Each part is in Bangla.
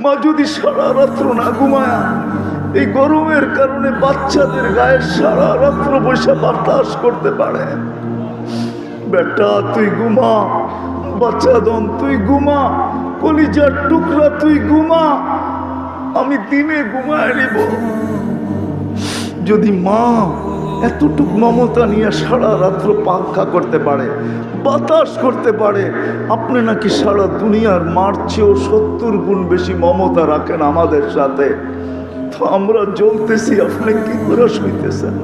মা যদি সারা রাত্র না ঘুমায়, এই গরমের কারণে বাচ্চাদের গায়ে সারা রাত্র বসে বাতাস করতে পারে। বেটা, তুই ঘুমা, বাচ্চা দন তুই ঘুমা, কলিজার টুকরা, তুই ঘুমা, আমি দিনে ঘুমায় নিব। যদি মা এতটুক মমতা নিয়ে সারা রাত্র পাঙ্খা করতে পারে, বাতাস করতে পারে, আপনি নাকি সারা দুনিয়ার মার চেয়েও সত্তর গুণ বেশি মমতা রাখেন আমাদের সাথে। তো আমরা জ্বলতেছি, আপনি কি করে শুইতেছেন?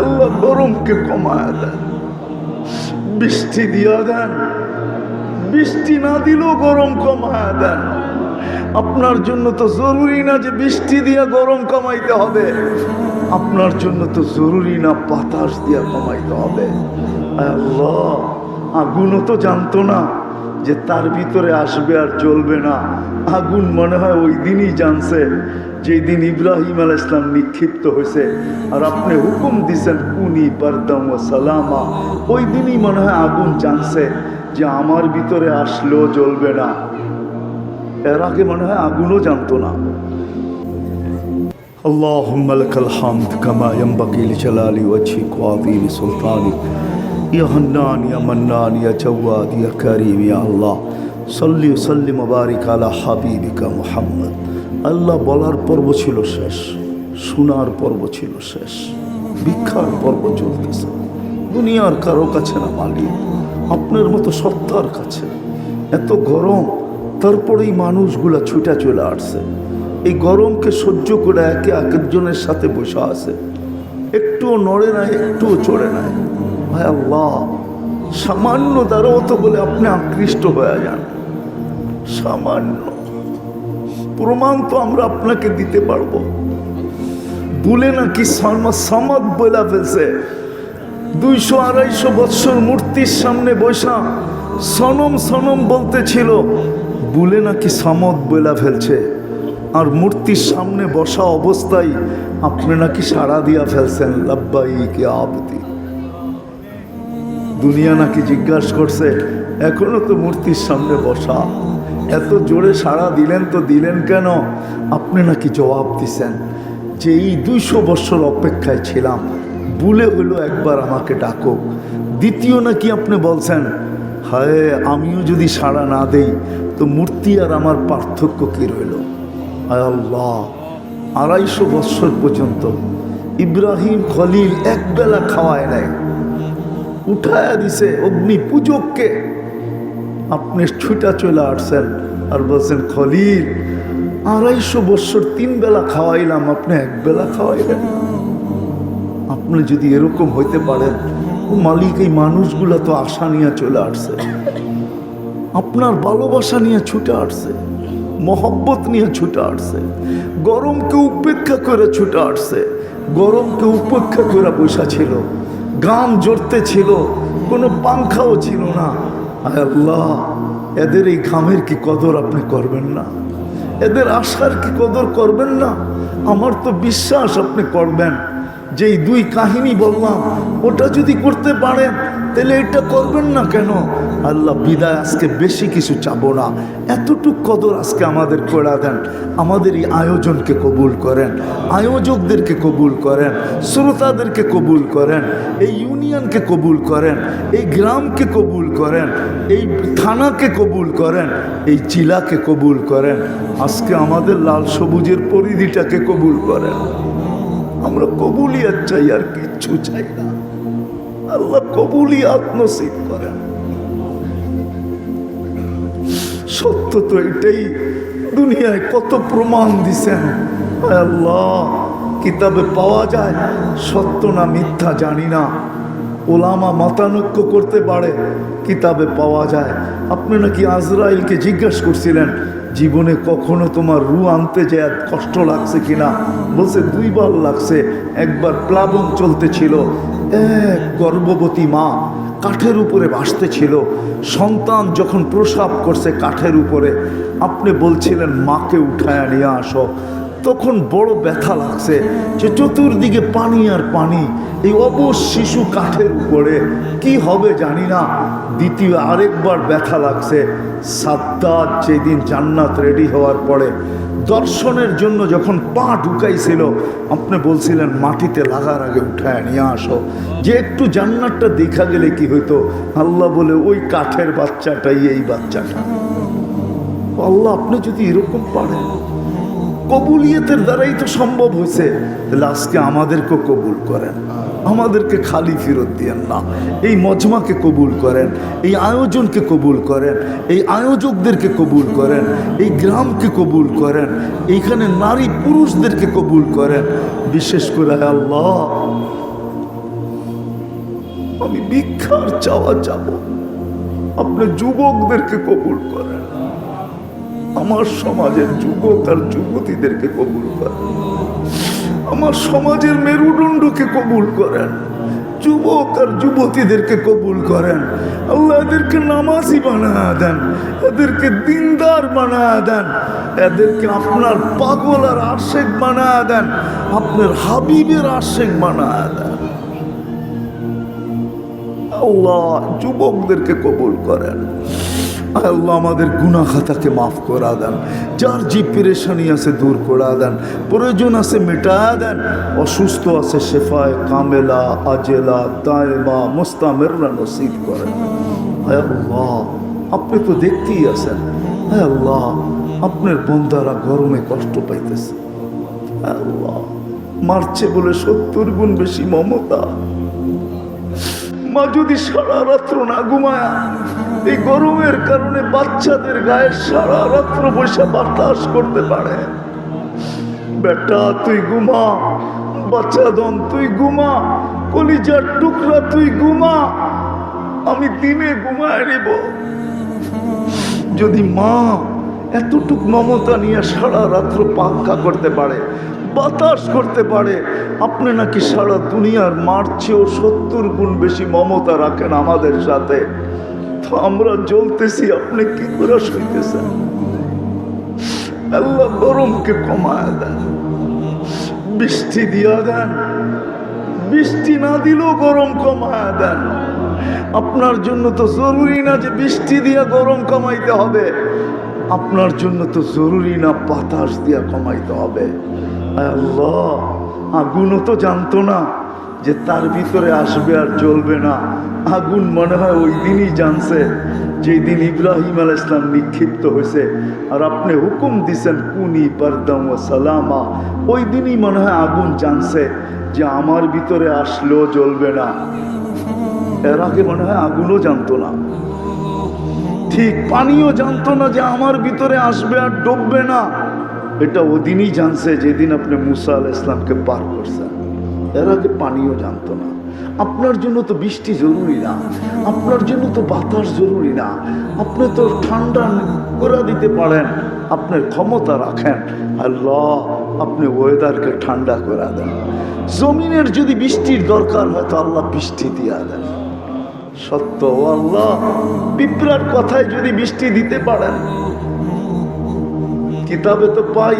আল্লাহ গরমকে কমায় দেন, বৃষ্টি দিয়া দেন, বৃষ্টি না দিলেও গরম কমায় দেন। আপনার জন্য তো জরুরি না যে বৃষ্টি দিয়ে গরম কমাইতে হবে। আপনার জন্য তো জরুরি না বাতাস দিয়ে কমাইতে হবে। আল্লাহ আগুনও তো জানতো না যে তার ভিতরে আসবে আর জ্বলবে না। আগুন মনে হয় ওই দিনই জানছে যেই দিন ইব্রাহিম আল ইসলাম নিক্ষিপ্ত হয়েছে। আর আপনি হুকুম দিছেন, কুনি পারদাম ও সালামা। ওই দিনই মনে হয় আগুন জানছে যে আমার ভিতরে আসলেও জ্বলবে না। এর আগে মনে হয় আগুনও জানতো না। اللهم لك الحمد كما ينبغي لجلال وجهك وعظيم سلطانك يا حنان يا منان يا جواد يا كريم يا الله صل وسلم وبارك على حبيبك محمد আল্লাহ বলার পর্ব ছিল শেষ শোনার পর্ব ছিল শেষ ভিক্ষার পর্ব চলতেছে দুনিয়ার কারো কাছে না মালিক আপনার মতো সত্তার কাছে এত গরম তারপরেই মানুষগুলা ছুটা চলে আসছে এই গরমকে সহ্য করে একে একজনের সাথে বসে আছে। একটুও নড়ে নাই একটুও চড়ে নাই ভাই আল্লাহ, সামান্য দ্বারাও তো বলে আপনি আকৃষ্ট হয়ে যান। সামান্য। প্রমাণ তো আমরা আপনাকে দিতে পারব। বলে নাকি সামাদ বইলা ফেলছে। দুইশো আড়াইশো বৎসর মূর্তির সামনে বৈশা সনম সনম বলতেছিল বলে নাকি সামদ বইলা ফেলছে? আর মূর্তির সামনে বসা অবস্থায় আপনি নাকি সাড়া দিয়া ফেলছেন লাব্বাই কে আবদি। দুনিয়া নাকি জিজ্ঞাসা করছে, এখনও তো মূর্তির সামনে বসা। এত জোরে সাড়া দিলেন তো দিলেন কেন? আপনি নাকি জবাব দিছেন, যে এই দুইশো বছর অপেক্ষায় ছিলাম, ভুলে হইল একবার আমাকে ডাকো। দ্বিতীয় নাকি আপনি বলছেন, হায়, আমিও যদি সাড়া না দেই, তো মূর্তি আর আমার পার্থক্য কী রইল? আল্লাহ, আড়াইশো বৎসর পর্যন্ত ইব্রাহিম খলিল একবেলা খাওয়ায় নাই। উঠায়া দিছে অগ্নি পূজককে। আপনি ছুটা চলে আসছেন আর বলছেন, খলিল, আড়াইশো বৎসর তিন বেলা খাওয়াইলাম, আপনি এক বেলা খাওয়াইলেন। আপনি যদি এরকম হইতে পারেন, ও মালিক এই মানুষগুলা তো আশা নিয়ে চলে আসছে। আপনার ভালোবাসা নিয়ে ছুটে আসছে। মহব্বত নিয়ে ছুটে আসছে। গরমকে উপেক্ষা করে ছুটে আসছে। গরমকে উপেক্ষা করে বসা ছিল। গাম জড়তে ছিল। কোনো পাংখাও ছিল না। আল্লাহ, এদের এই ঘামের কি কদর আপনি করবেন না? এদের আশার কি কদর করবেন না? আমার তো বিশ্বাস আপনি করবেন। যে এই দুই কাহিনী বললাম, ওটা যদি করতে পারেন তাহলে এটা করবেন না কেন? আল্লাহ বিদায় আজকে বেশি কিছু চাবো না। এতটুক কদর আজকে আমাদের করে দেন। আমাদের এই আয়োজনকে কবুল করেন। আয়োজকদেরকে কবুল করেন। শ্রোতাদেরকে কবুল করেন। এই ইউনিয়নকে কবুল করেন। এই গ্রামকে কবুল করেন। এই থানাকে কবুল করেন। এই জেলাকে কবুল করেন। আজকে আমাদের লাল সবুজের পরিধিটাকে কবুল করেন। আমরা কবুলিয়াত চাই আর কিচ্ছু চাই না। আল্লাহ কবুলিয়াত নসিব করেন সত্য তো এটাই, দুনিয়ায় কত প্রমাণ দিছেন? আল্লাহ, কিতাবে পাওয়া যায়, সত্য না মিথ্যা জানি না। ওলামা মতানৈক্য করতে পারে, কিতাবে পাওয়া যায়। আপনি নাকি আজরাইলকে জিজ্ঞাসা করছিলেন, জীবনে কখনো তোমার রু আনতে যায় কষ্ট লাগছে কিনা? বলছে, দুইবার লাগছে, একবার প্লাবন চলতেছিল এক গর্ভবতী মা কাঠের উপরে ভাসতেছিল সন্তান যখন প্রসাব করছে কাঠের উপরে, আপনি বলছিলেন, মাকে উঠায় নিয়ে আসো। তখন বড় ব্যথা লাগছে যে চতুর্দিকে পানি আর পানি, এই অবশ শিশু কাঠের উপরে। কি হবে জানি না, দ্বিতীয় আরেকবার ব্যথা লাগছে। সাদ্দাত যেদিন জান্নাত রেডি হওয়ার পরে, দর্শনের জন্য যখন পা ঢুকাইছিল, আপনি বলছিলেন, মাটিতে লাগার আগে উঠায় নিয়ে আসো। যে একটু জান্নাতটা দেখা গেলে কি হইতো? আল্লাহ বলে, ওই কাঠের বাচ্চাটাই এই বাচ্চাটা। আল্লাহ, আপনি যদি এরকম পারেন কবুলিয়তের দ্বারাই তো সম্ভব হয়েছে। তাহলে আজকে আমাদেরকে কবুল করেন। আমাদেরকে খালি ফেরত দিয়েন না। এই মজমাকে কবুল করেন। এই আয়োজনকে কবুল করেন। এই আয়োজকদেরকে কবুল করেন। এই গ্রামকে কবুল করেন। এইখানে নারী পুরুষদেরকে কবুল করেন। বিশেষ করে আল্লাহ, আমি ভিক্ষার চাওয়া যাব। আপনি যুবকদেরকে কবুল করেন। আমার সমাজের যুবক আর যুবতীদেরকে কবুল করেন। আমার সমাজের মেরুদণ্ডকে কবুল করেন। যুবক আর যুবতীদেরকে কবুল করেন। আল্লাহ এদেরকে নামাজি বানা দেন, এদেরকে দিনদার বানা দেন, এদেরকে আপনার পাগল আর আশেক বানা দেন, আপনার হাবিবের আশেক বানা দেন। আল্লাহ যুবকদেরকে কবুল করেন। আল্লাহ আমাদের গুনা খাতাকে মাফ করা দেন, যার যে পেরেশানি আছে দূর করা দেন, প্রয়োজন আছে মেটা দেন, অসুস্থ আছে শেফায় কামেলা, আজেলা তাইবা মোস্তামেররা নসিব করেন। আল্লাহ, আপনি তো দেখতেই আছেন। হ্যাঁ আল্লাহ, আপনার বন্দারা গরমে কষ্ট পাইতেছে। আল্লাহ, মারছে বলে সত্তর গুণ বেশি মমতা। মা যদি সারা রাত্র না ঘুমায়, এই গরমের কারণে বাচ্চাদের গায়ে সারা রাত্র বসে বাতাস করতে পারে। বেটা, তুই ঘুমা, বাচ্চা দন তুই ঘুমা, কলিজার টুকরা, তুই ঘুমা, আমি দিনে ঘুমায় নিব। যদি মা এতটুক মমতা নিয়ে সারা রাত্র পাঙ্খা করতে পারে বাতাস করতে পারে। আপনি নাকি সারা দুনিয়ার মার চেয়েও সত্তর গুণ বেশি মমতা রাখেন আমাদের সাথে। তো আমরা জ্বলতেছি, আপনি কি করে সইতেছেন আল্লাহ গরমকে কমায় দেন। বৃষ্টি দিয়া দেন। বৃষ্টি না দিলেও গরম কমায় দেন। আপনার জন্য তো জরুরি না যে বৃষ্টি দিয়া গরম কমাইতে হবে। আপনার জন্য তো জরুরি না বাতাস দিয়া কমাইতে হবে। আল্লাহ আগুনও তো জানতো না যে তার ভিতরে আসবে আর জ্বলবে না। আগুন মনে হয় ওই দিনই জানছে, যেই দিন ইব্রাহিম আল ইসলাম নিক্ষিপ্ত হয়েছে। আর আপনি হুকুম দিছেন, কুনি পারদাম ও সালামা। ওই দিনই মনে হয় আগুন জানছে যে আমার ভিতরে আসলেও জ্বলবে না। এর আগে মনে হয় আগুনও জানতো না। ঠিক পানিও জানতো না যে আমার ভিতরে আসবে আর ডুববে না। এটা ওদিনই জানছে যেদিন আপনি মুসা আল ইসলামকে পার করছেন। এর আগে পানিও জানতো না। আপনার জন্য তো বৃষ্টি জরুরি না। আপনার জন্য তো বাতাস জরুরি না। আপনি তো ঠান্ডা করে দিতে পারেন। আপনার ক্ষমতা রাখেন। আল্লাহ আপনি ওয়েদারকে ঠান্ডা করে দেন। জমিনের যদি বৃষ্টির দরকার হয় তো আল্লাহ বৃষ্টি দিয়া দেন। সত্য আল্লাহ। পিঁপড়ার কথায় যদি বৃষ্টি দিতে পারেন কিতাবে তো পাই।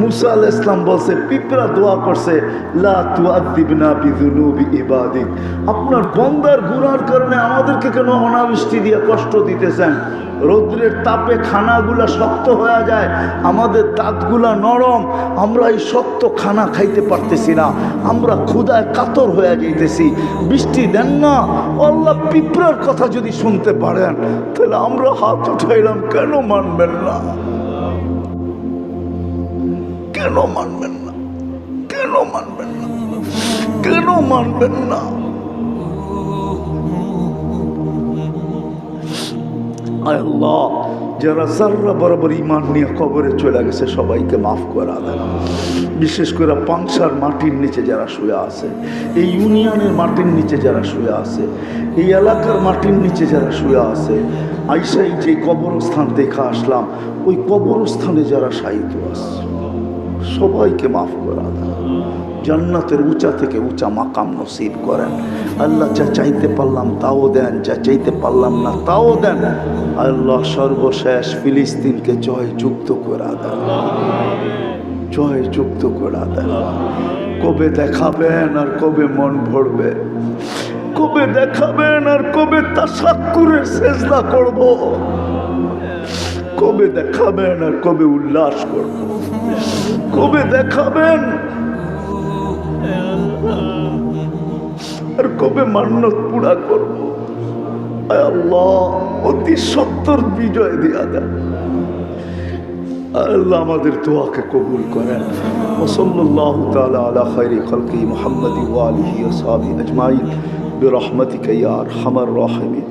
মুসা আল ইসলাম বলছে, পিঁপড়া দোয়া করছে ইবাদিক। আপনার বন্দার গুনার কারণে আমাদেরকে কেন অনাবৃষ্টি দিয়ে কষ্ট দিতেছেন? রৌদ্রের তাপে খানাগুলা শক্ত হয়ে যায়, আমাদের দাঁতগুলা নরম, আমরা এই শক্ত খানা খাইতে পারতেছি না, আমরা ক্ষুদায় কাতর হয়ে যাইতেছি। বৃষ্টি দেন না, আল্লাহ পিঁপড়ার কথা যদি শুনতে পারেন, তাহলে আমরা হাত উঠাইলাম, কেন মানবেন না? কেন মানবেন না? কেন মানবেন না? কেন মানবেন না? আল্লাহ, যারা জাররা বরাবর ইমান নিয়ে কবরে চলে গেছে, সবাইকে মাফ করা দেন। বিশেষ করে পাংসার মাটির নিচে যারা শুয়ে আছে, এই ইউনিয়নের মাটির নিচে যারা শুয়ে আছে, এই এলাকার মাটির নিচে যারা শুয়ে আছে, আইসাই যে কবরস্থান দেখা আসলাম, ওই কবরস্থানে যারা সাহিত্য আছে। সবাইকে মাফ করা দেন জান্নাতের উঁচা থেকে উঁচা মাকাম নসিব করেন। আল্লাহ যা চাইতে পারলাম তাও দেন, যা চাইতে পারলাম না তাও দেন। আল্লাহ সর্বশেষ ফিলিস্তিনকে জয় যুক্ত করা দেন জয় যুক্ত করা দেন কবে দেখাবেন আর কবে মন ভরবে? কবে দেখাবেন আর কবে তাসাক্কুরের চেষ্টা করব? কবে দেখাবেন আর কবে উল্লাস করব কবে দেখাবেন আর কবে মান্যত পুরা করব আয় আল্লাহ অতি সত্তর বিজয় দিয়া দেন আল্লাহ আমাদের দোয়াকে কবুল করেন ওসল্লাহ তালা আলা খৈরি খলকি মোহাম্মদ ওয়ালিহি ওসাবি আজমাইন برحمتك يا ارحم الراحمين